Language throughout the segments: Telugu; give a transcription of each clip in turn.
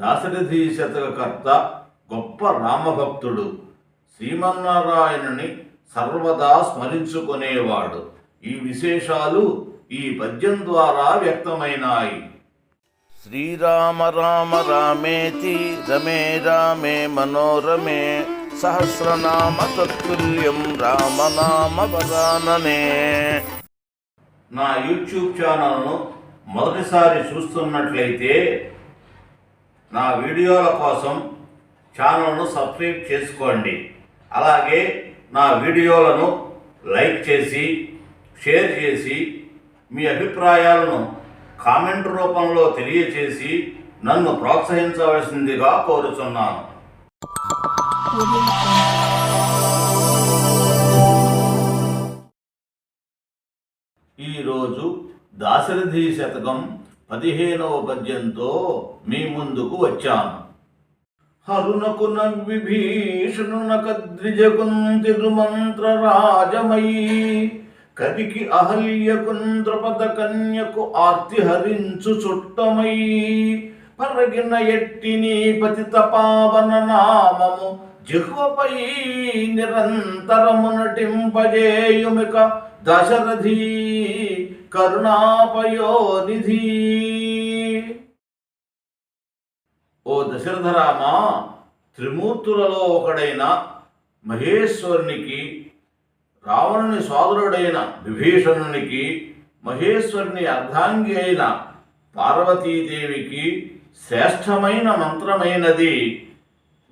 దాశరథి శతకర్త గొప్ప రామభక్తుడు. శ్రీమన్నారాయణుని సర్వదా స్మరించుకునేవాడు. ఈ విశేషాలు ఈ పద్యం ద్వారా వ్యక్తమైనాయి. శ్రీరామ రామ రామేతి రమే రామే మనోరమే సహస్రనామ తత్తుల్యం రామనామ వరాననే. నా యూట్యూబ్ ఛానల్ను మొదటిసారి చూస్తున్నట్లయితే నా వీడియోల కోసం ఛానల్ను సబ్స్క్రైబ్ చేసుకోండి. అలాగే నా వీడియోలను లైక్ చేసి షేర్ చేసి మీ అభిప్రాయాలను కామెంట్ రూపంలో తెలియచేసి నన్ను ప్రోత్సహించవలసిందిగా కోరుచున్నాను. ఈరోజు దాశరథి శతకం పదిహేనవ పద్యంతో మీ ముందుకు వచ్చాను. హరునకున విభీషణునకద్విజకుంతిరుమంత్ర రాజమయీ కవికి అహల్యకుంద్రపద కన్యకు ఆర్తి హరించు చుట్టమై పరగిన ఎట్టిని పతిత పావన నామము జిహ్వపై నిరంతరము నటింపజేయుమిక దశరథి కరుణాపయోనిధి. ఓ దశరథరామ త్రిమూర్తులలో ఒకడైన మహేశ్వరునికి రావణుని సోదరుడైన విభీషణునికి మహేశ్వరుని అర్ధాంగి అయిన పార్వతీదేవికి శ్రేష్టమైన మంత్రమైనది.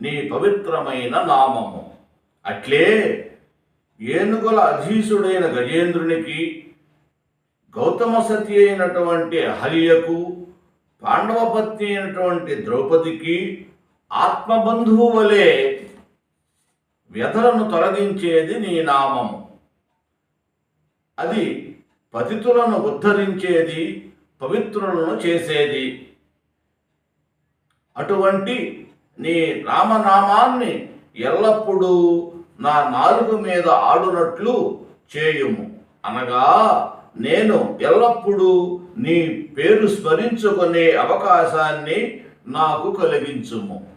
నీ పవిత్రమైన నామము. అట్లే ఏనుగుల అధీసుడైన గజేంద్రునికి గౌతమ సతి అయినటువంటి హల్యకు పాండవపత్ని అయినటువంటి ద్రౌపదికి ఆత్మబంధువు వలె వ్యధలను తొలగించేది నీ నామము. అది పతితులను ఉద్ధరించేది పవిత్రులను చేసేది. అటువంటి నీ రామనామాన్ని ఎల్లప్పుడూ నా నాలుగు మీద ఆడునట్లు చేయుము. అనగా నేను ఎల్లప్పుడూ నీ పేరు స్మరించుకునే అవకాశాన్ని నాకు కలిగించుము.